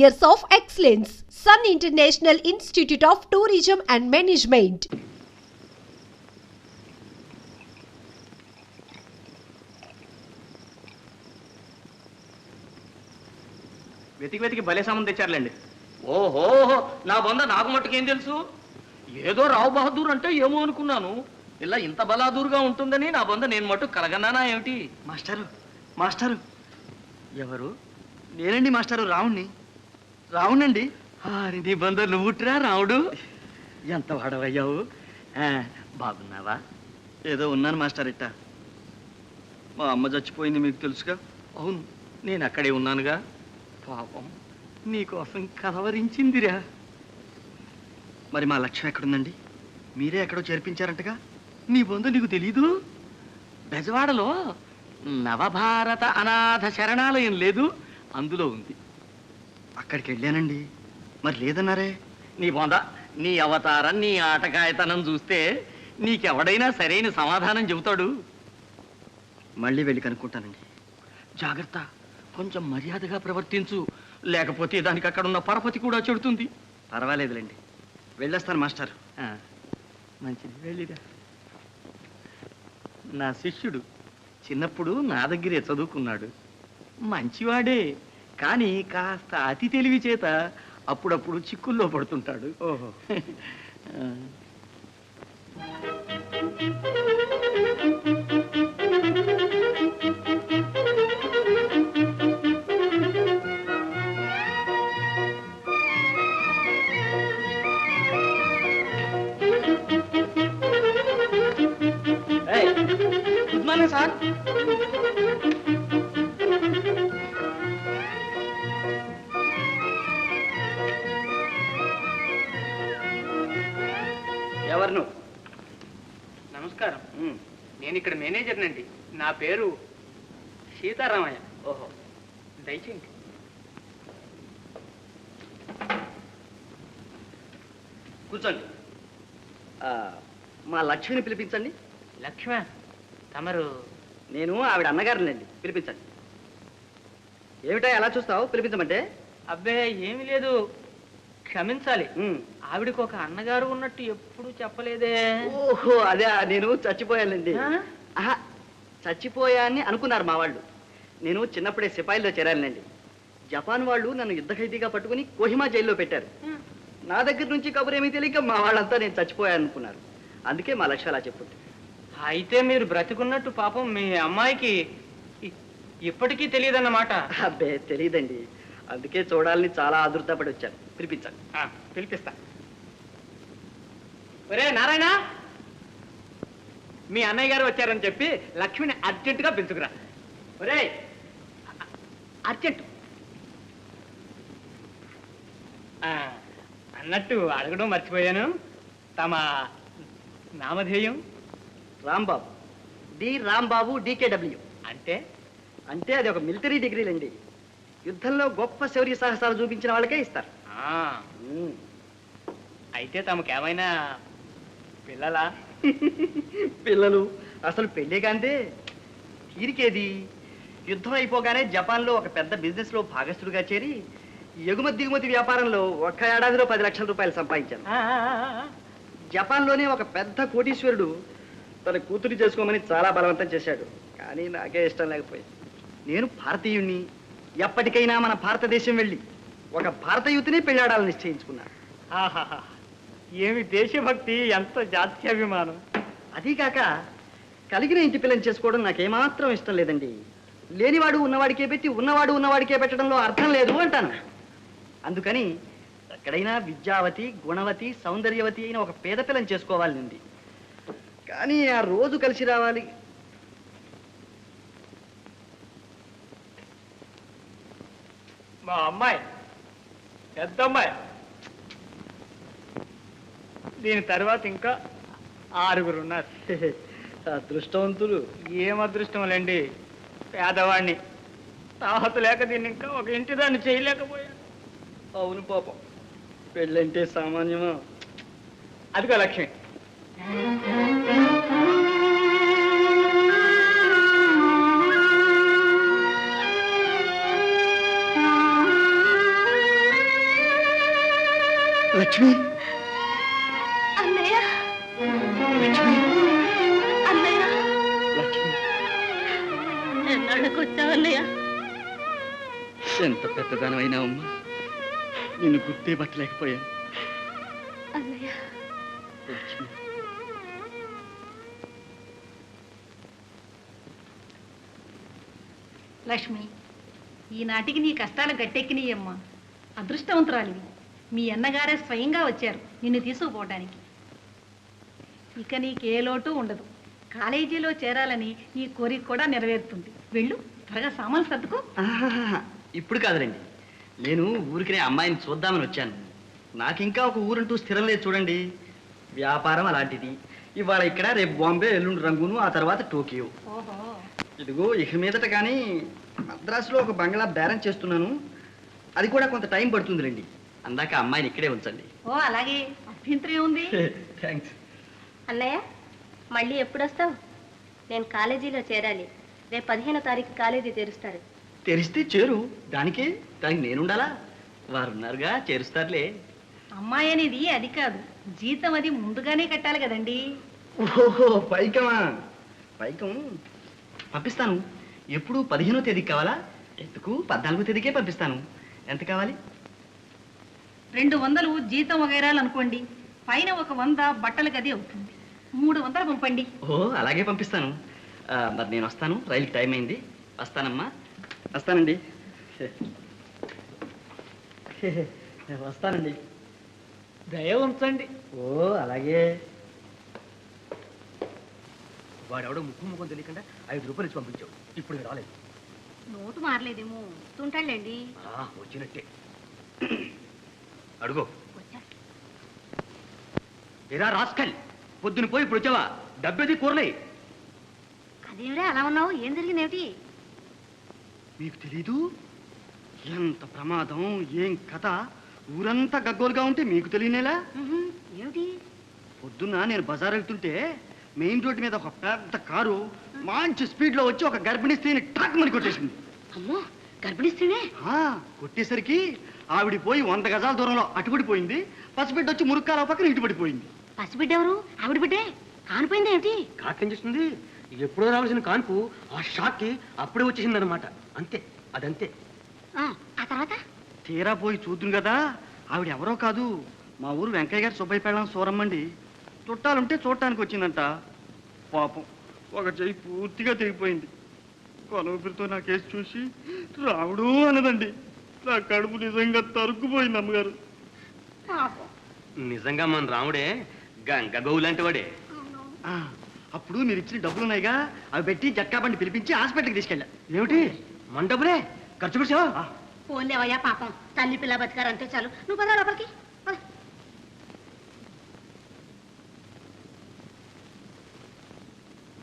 years of excellence. Sun International Institute of Tourism and Management. వెతికి వెతికి భలే సామాన్ తెచ్చారులేండి. ఓహో నా బొంద నాకు మట్టుకేం తెలుసు? ఏదో రావు బహదూర్ అంటే ఏమో అనుకున్నాను. ఇలా ఇంత బలాదూరుగా ఉంటుందని నా బొంద నేను మటు కలగన్నానా ఏమిటి? మాస్టారు మాస్టారు. ఎవరు? నేనండి మాస్టారు రావుణ్ణి రావునండి. నీ బందరు నువ్వుట్రా రావుడు. ఎంత వాడవయ్యావు? బాగున్నావా? ఏదో ఉన్నాను మాస్టర్ ఇట్ట. మా అమ్మ చచ్చిపోయింది మీకు తెలుసుగా? అవును నేను అక్కడే ఉన్నానుగా. పాపం నీకోసం కలవరించిందిరా. మరి మా లక్ష్యం ఎక్కడుందండి? మీరే ఎక్కడో చేర్పించారంటగా? నీ బొంద నీకు తెలీదు? బెజవాడలో నవభారత అనాథ శరణాలయం లేదు అందులో ఉంది. అక్కడికి వెళ్ళానండి. మరి లేదన్నారే? నీ బొంద నీ అవతారం నీ ఆటకాయతనం చూస్తే నీకెవడైనా సరైన సమాధానం చెబుతాడు. మళ్ళీ వెళ్ళి కనుక్కుంటానండి. జాగ్రత్త కొంచెం మర్యాదగా ప్రవర్తించు. లేకపోతే దానికి అక్కడ ఉన్న పరపతి కూడా చెడుతుంది. పర్వాలేదులేండి. వెళ్ళొస్తాను మాస్టర్. మంచిది వెళ్ళిరా. నా శిష్యుడు చిన్నప్పుడు నా దగ్గరే చదువుకున్నాడు. మంచివాడే. కానీ కాస్త అతి తెలివి చేత అప్పుడప్పుడు చిక్కుల్లో పడుతుంటాడు. ఓహో. ఎవరు నువ్వు? నమస్కారం. నేను ఇక్కడ మేనేజర్నండి. నా పేరు సీతారామయ్య. ఓహో. దయచేయండి. కూర్చోండి. ఆ, మా లక్ష్మిని పిలిపించండి. లక్ష్మ తమరు నేను ఆవిడ అన్నగారులండి పిలిపించండి. ఏమిటా ఎలా చూస్తావు? పిలిపించమంటే? అబ్బే ఏమీ లేదు. క్షమించాలి. ఆవిడకు ఒక అన్నగారు ఉన్నట్టు ఎప్పుడు చెప్పలేదే. ఓహో అదే నేను చచ్చిపోయానండి ఆ? ఆహా, చచ్చిపోయాన్ని అనుకున్నారు మా వాళ్ళు. నేను చిన్నప్పుడే సిపాయిల్లో చేరానండి జపాన్ వాళ్ళు నన్ను యుద్ధ ఖైదీగా పట్టుకుని కోహిమా జైల్లో పెట్టారు. నా దగ్గర నుంచి కబురేమీ తెలియక మా వాళ్ళంతా నేను చచ్చిపోయాను అనుకున్నారు అందుకే మా లక్ష్యం అలా చెప్పుంది అయితే మీరు బ్రతికున్నట్టు పాపం మీ అమ్మాయికి ఇప్పటికీ తెలియదన్నమాట. అబ్బే తెలియదండి అందుకే చూడాలని చాలా ఆదుర్తపడి వచ్చాను పిలిపించాను ఆ, పిలిపిస్తా. ఒరే నారాయణ! మీ అన్నయ్య గారు వచ్చారని చెప్పి లక్ష్మిని అర్జెంటుగా పిలుచుకురా. ఒరే అర్జెంట్. ఆ, అన్నట్టు అడగడం మర్చిపోయాను. తమ నామధేయం? రాంబాబు. D Rambabu DKW. అంటే? అంటే అది ఒక మిలిటరీ డిగ్రీలండి. యుద్ధంలో గొప్ప శౌర్య సాహసాలు చూపించిన వాళ్ళకే ఇస్తారు. అయితే తమకేమైనా పిల్లలా? పిల్లలు అసలు పెళ్ళే కాందే తీరికేది యుద్ధం అయిపోగానే జపాన్లో ఒక పెద్ద బిజినెస్లో భాగస్థుడిగా చేరి ఎగుమతి దిగుమతి వ్యాపారంలో ఒక్క ఏడాదిలో పది లక్షల రూపాయలు సంపాదించాను. జపాన్లోనే ఒక పెద్ద కోటీశ్వరుడు తన కూతురు చేసుకోమని చాలా బలవంతం చేశాడు. కానీ నాకే ఇష్టం లేకపోయింది. నేను భారతీయుణ్ణి. ఎప్పటికైనా మన భారతదేశం వెళ్ళి ఒక భారత యువతిని పెళ్ళాడాలని నిశ్చయించుకున్నాను ఆహాహా. ఏమి దేశభక్తి ఎంత జాత్యాభిమానం. అదీకాక కలిగిన ఇంటి పిల్లని చేసుకోవడం నాకేమాత్రం ఇష్టం లేదండి. లేనివాడు ఉన్నవాడికే పెట్టి ఉన్నవాడు ఉన్నవాడికే పెట్టడంలో అర్థం లేదు అంటాను. అందుకని ఎక్కడైనా విద్యావతి గుణవతి సౌందర్యవతి అయిన ఒక పేద పిల్లని చేసుకోవాలని ఉంది కానీ ఆ రోజు కలిసి రావాలి. మా అమ్మాయి పెద్ద అమ్మాయి దీని తర్వాత ఇంకా ఆరుగురు ఉన్నారు అదృష్టవంతులు ఏం అదృష్టం లేండి. పేదవాణ్ణి. తాహత లేక దీన్ని ఇంకా ఒక ఇంటి దాన్ని చేయలేకపోయాను. అవును పాపం. పెళ్ళంటే సామాన్యమా? అదిగో లక్ష్మి. లక్ష్మి. అన్నయ్య. లక్ష్మి. అన్నయ్య. లక్ష్మి. ఎన్నాళ్ళకి వచ్చావు అన్నయ్య? ఎంత పెద్దదానమైనా అమ్మా నిన్ను గుర్తే పట్టలేకపోయాను అన్నయ్య. లక్ష్మి. లక్ష్మి ఈనాటికి నీ కష్టాలు గట్టెక్కినాయమ్మా. అదృష్టవంతురాలివి. మీ అన్నగారే స్వయంగా వచ్చారు నిన్ను తీసుకుపోవటానికి. ఇక నీకే లోటు ఉండదు. కాలేజీలో చేరాలని నీ కోరిక కూడా నెరవేరుతుంది. వెళ్ళు త్వరగా సామాన్లు సర్దుకో. ఇప్పుడు కాదులేండి. నేను ఊరికినే అమ్మాయిని చూద్దామని వచ్చాను. నాకు ఇంకా ఒక ఊరంటూ స్థిరం లేదు చూడండి. వ్యాపారం అలాంటిది. ఇవాళ ఇక్కడ రేపు బాంబే ఎల్లుండి రంగును ఆ తర్వాత టోకియో. ఇదిగో ఇక మీదట కానీ మద్రాసులో ఒక బంగ్లా బేరం చేస్తున్నాను. అది కూడా కొంత టైం పడుతుందిలేండి. అందాక అమ్మాయిని ఇక్కడే ఉంచండి. ఓ అలాగే. అభ్యంతరం ఏముంది? థ్యాంక్స్ అన్నయ్య మళ్ళీ ఎప్పుడు వస్తావు నేను కాలేజీలో చేరాలి. రేపు పదిహేనో తారీఖు కాలేజీ తెరుస్తారు తెరిస్తే చేరు. దానికే దానికి నేనుండాలా? వారు ఉన్నారుగా చేరుస్తారులే. అమ్మాయి అనేది అది కాదు. జీతం అది ముందుగానే కట్టాలి కదండి. ఓహో పైకమా? పైకం. పంపిస్తాను. ఎప్పుడు పదిహేనో తేదీకి కావాలా? ఎందుకు? పద్నాలుగో తేదీకే పంపిస్తాను. ఎంత కావాలి? రెండు వందలు జీతం వగైరాలు అనుకోండి పైన ఒక వంద బట్టల గది అవుతుంది. మూడు వందలు పంపండి. ఓ అలాగే పంపిస్తాను. ఆ, మరి నేను వస్తాను. రైలుకి టైం అయింది. వస్తానమ్మా. వస్తానండి. వస్తానండి. దయ ఉంచండి. ఓ అలాగే. వాడెవడో ముక్కు ముఖం తెలియకుండా ఐదు రూపాయలు ఇచ్చి పంపించావు. ఇప్పుడు రాలేదు. నోటు మారలేదేమో. వస్తుంటాడులేండి ఆ, వచ్చినట్టే. అడుగో. ఎరా రాస్కల్ పొద్దున పోయి ఇప్పుడు వచ్చావా? డబ్బేది కూరలే. అదేమిరా అలా ఉన్నావు? ఏం జరిగిందేమిటి? మీకు తెలీదు? ఎంత ప్రమాదం ఏం కథ? ఊరంతా గగ్గోలుగా ఉంటే మీకు తెలియనేలా? ఏమిటి? పొద్దున్న నేను బజార్ వెళ్తుంటే మెయిన్ రోడ్డు మీద ఒక పెద్ద కారు మంచి స్పీడ్లో వచ్చి ఒక గర్భిణీ స్త్రీని టాక్ మని కొట్టేసింది. అమ్మో గర్భిణిస్తేనే ఆ, కొట్టేసరికి ఆవిడ పోయి వంద గజాల దూరంలో అటుపడిపోయింది పసిబిడ్డ వచ్చి మురుక్కాల పక్కన ఇటుపడిపోయింది పసిబిడ్డ ఎవరు? ఆవిడ బిడ్డే? కానిపోయింది ఏమిటి? కాకేం చేస్తుంది? ఎప్పుడో రావాల్సిన కాన్పు ఆ షాక్కి అప్పుడే వచ్చేసింది అనమాట అంతే అదంతే. ఆ ఆ తర్వాత? తీరా పోయి చూద్దును కదా ఆవిడ ఎవరో కాదు. మా ఊరు వెంకయ్య గారి సుబ్బయ్య పెళ్ళం సూరమ్మండి. చుట్టాలుంటే చూడటానికి వచ్చిందంట. పాపం ఒక చెయ్యి పూర్తిగా తెగిపోయింది కొలవపిరితో నా కేసు చూసి రావుడు అన్నదండి. నా కడుపు నిజంగా తరుక్కుపోయింది అమ్మగారు. పాపం. నిజంగా మన రాముడే గంగ గోవు లాంటి వాడే అప్పుడు మీరు ఇచ్చిన డబ్బులు ఉన్నాయిగా అవి పెట్టి జట్కా బండి పిలిపించి హాస్పిటల్కి తీసుకెళ్ళా. ఏమిటి? మన డబ్బులే? ఖర్చు పెట్టావా పోలేవయ్యా పాపం. తల్లి పిల్ల బతికారంటే చాలు. నువ్వు పద లోపలికి. పద.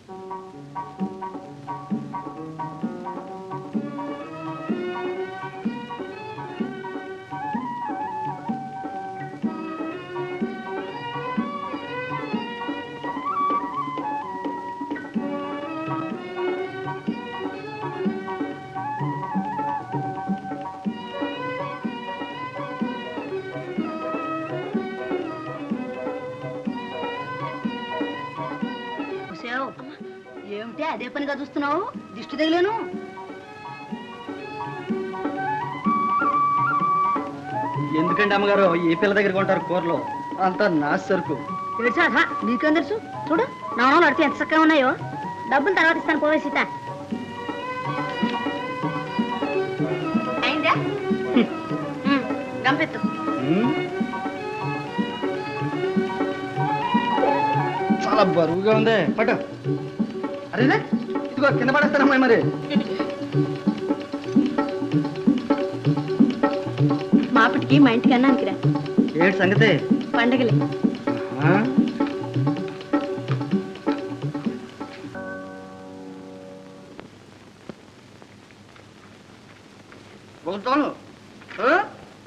చూసావు ఏమిటి అదే పనిగా చూస్తున్నావు? దిష్టి తగిలేను. ఎందుకంటే అమ్మగారు? ఈ పిల్ల దగ్గర కొంటారు కూరలో. అంతా నా సరుకు. తెలుసా నీకేం తెలుసు? చూడు నాణాలు అడితే ఎంత చక్కగా ఉన్నాయో. డబ్బులు తర్వాత ఇస్తాను పోవే సీత. అయిందా? గంపెత్తు. చాలా బరువుగా ఉంది. పట్టు. అరే ఇదిగో కింద పడేస్తానమ్మా మరి? మాపటికి మా ఇంటికి అన్నానికి రా ఏడు సంగతి? పండగలే.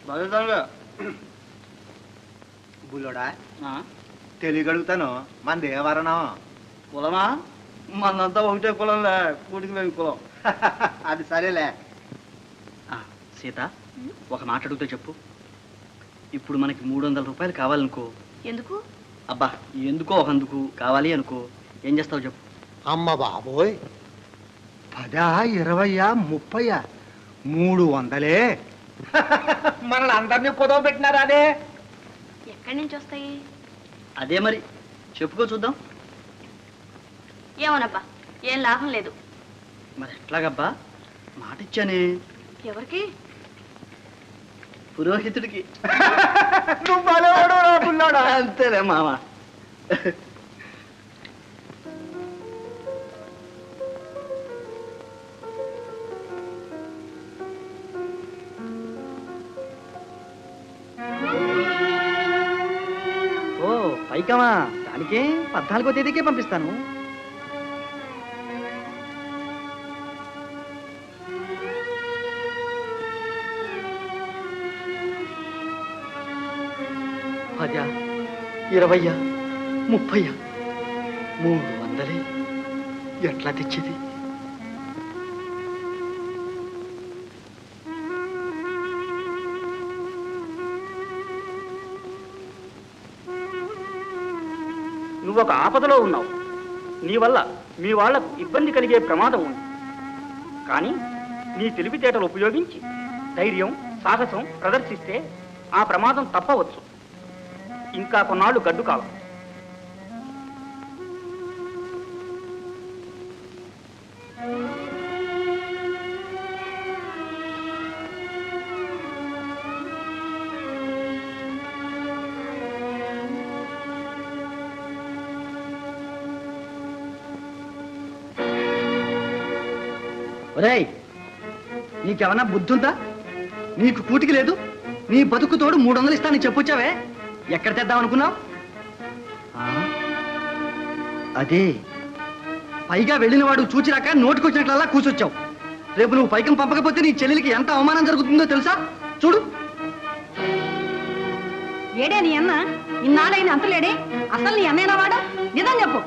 బాగుతానుగా బుల్లోడా? తెలియగలుగుతాను మన దేవరణం కులమా? మనంతా ఒకటే కులంలే కూడికి మేము కులం. అది సరేలే. ఆ, సీత ఒక మాట అడిగితే చెప్పు. ఇప్పుడు మనకి మూడు వందల రూపాయలు కావాలనుకో. ఎందుకు? అబ్బా ఎందుకో అందుకు కావాలి అనుకో. ఏం చేస్తావు చెప్పు. అమ్మ బాబోయ్. పదా ఇరవయ్యా ముప్పయ్యా మూడు వందలే. మనల్ని అందరినీ పొదవ పెట్టినారా అదే? ఎక్కడి నుంచి వస్తాయి? అదే మరి. చెప్పుకో చూద్దాం. ఏమోనబ్బా ఏం లాభం లేదు. మరి ఎట్లాగబ్బా మాట ఇచ్చానే ఎవరికి పురోహితుడికి. అంతేలే మామ. ఓ పైకమా? దానికే పద్నాలుగో తేదీకే పంపిస్తాను. పద ఇరవయ్యా ముప్పయ్యా మూడు వందలే. ఎట్లా తెచ్చేది? నువ్వు ఒక ఆపదలో ఉన్నావు. నీ వల్ల మీ వాళ్ళకు ఇబ్బంది కలిగే ప్రమాదం ఉంది. కానీ నీ తెలివితేటలు ఉపయోగించి ధైర్యం సాహసం ప్రదర్శిస్తే ఆ ప్రమాదం తప్పవచ్చు. ఇంకా కొన్నాళ్ళు గడ్డు కాలం. ఒరేయ్ నీకేమన్నా బుద్ధి ఉందా నీకు పూటికి లేదు నీ బతుకు తోడు మూడు వందలు ఇస్తానని చెప్పొచ్చావే? ఎక్కడ తెద్దాం అనుకున్నావు? అదే. పైగా వెళ్ళిన వాడు చూచిరాక నోటికొచ్చినట్లల్లా కూర్చొచ్చావు రేపు నువ్వు పైకం పంపకపోతే నీ చెల్లెలికి ఎంత అవమానం జరుగుతుందో తెలుసా? చూడు. ఏడే నీ అన్న? ఇన్నాళ్ళైన అంతలేడే అసలు నీ అన్నయ్యనా వాడు? నిజం చెప్పు.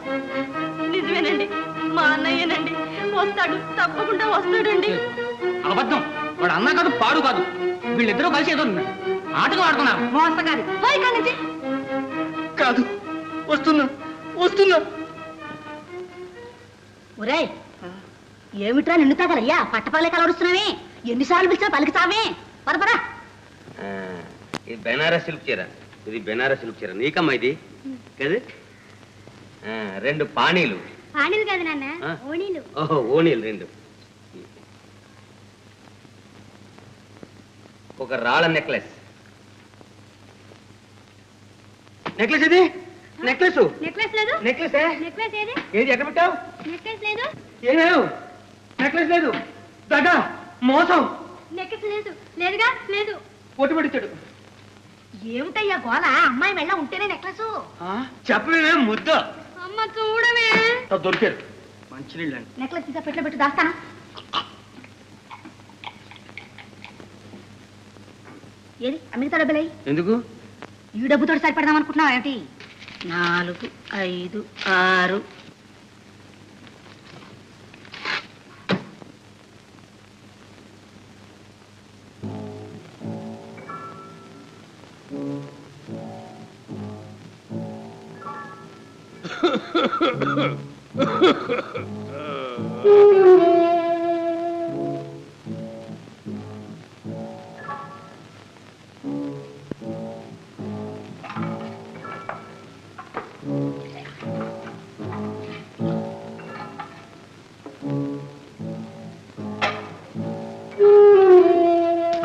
నిజమేనండి. మా అన్నయ్యనండి. వస్తాడు. తప్పకుండా వస్తాడండి. అబద్ధం. వాడు అన్నా కాదు పాడు కాదు. వీళ్ళిద్దరూ కలిసి ఏదో ఆడుతున్నారు. మోసగారి. ఇక్కడి నుంచి కాదు వస్తున్నా వస్తున్నా. ఒరేయ్ ఏమిట్రా నిన్ను తగలయ్యా? పట్టపల్లె కలవరుస్తున్నావే. ఎన్నిసార్లు పిలిచినా పలుకుతావే. పరపరా ఇది బెనారస్ సిల్క్ చీర. ఇది బెనారస్ సిల్క్ చీర. నీకమ్మా ఇది? కదా? ఆ, రెండు పానీలు పానీలు కాదు నాన్న ఆ? ఓణీలు. ఓహో ఓణీలు రెండు. ఒక రాళ్ళ నెక్లెస్. నెక్లెస్ ఇది? నెక్లెస్ నెక్లెస్ లేదు. నెక్లెస్ నెక్లెస్ ఏది? ఏది ఎక్కడ పెట్టావు? నెక్లెస్ లేదు. ఏమేవు నెక్లెస్ లేదు. దగ్గ మోసం. నెక్లెస్ లేదు. లేదుగా? లేదు. పొట్టు పడిచాడు ఏమిటయ్యా గోల? అమ్మాయి మెళ్ళ ఉంటేనే నెక్లెస్ చెప్పలేమే ముద్ద. అమ్మ చూడవే. దొరికారు. మంచినీళ్ళండి. నెక్లెస్ తీసా పెట్లో పెట్టి దాస్తాను. ఏది? అమెరికా డబ్బులై ఎందుకు? ఈ డబ్బుతో సరిపడదాం అనుకుంటున్నావు ఏమిటి నాలుగు ఐదు ఆరు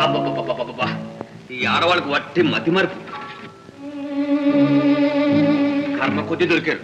అబ్బబ్బబ్బబ్బబ్బబ్బా. ఈ ఆడవాళ్ళకు వట్టి మతిమరుపు కర్మ కొద్ది దొరికారు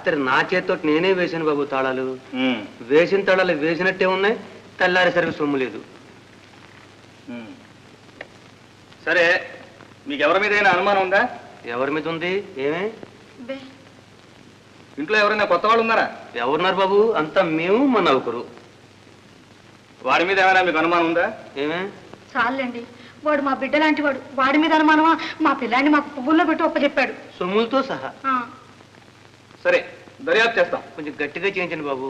రాత్రి నా చేతితో నేనే వేశాను బాబు తాళాలు. వేసిన తాళాలు వేసినట్టే ఉన్నాయి తెల్లారేసరికి సొమ్ము లేదు. సరే మీకు ఎవరి మీద అనుమానం ఉందా? ఎవరి మీద ఉంది? ఏమే? ఇంట్లో ఎవరైనా కొత్త వాళ్ళు ఉన్నారా? ఎవరున్నారు బాబు? అంతా మేము మన నౌకరు. వాడి మీద ఏమైనా మీకు అనుమానం ఉందా? ఏమే? చాలండి. వాడు మా బిడ్డ లాంటి వాడు. వాడి మీద అనుమానమా? మా పిల్లాన్ని మాకు పువ్వుల్లో పెట్టి ఒప్పచెప్పాడు. సొమ్ములతో సహా. సరే దర్యాప్తు చేస్తాం. కొంచెం గట్టిగా చేయించండి బాబు.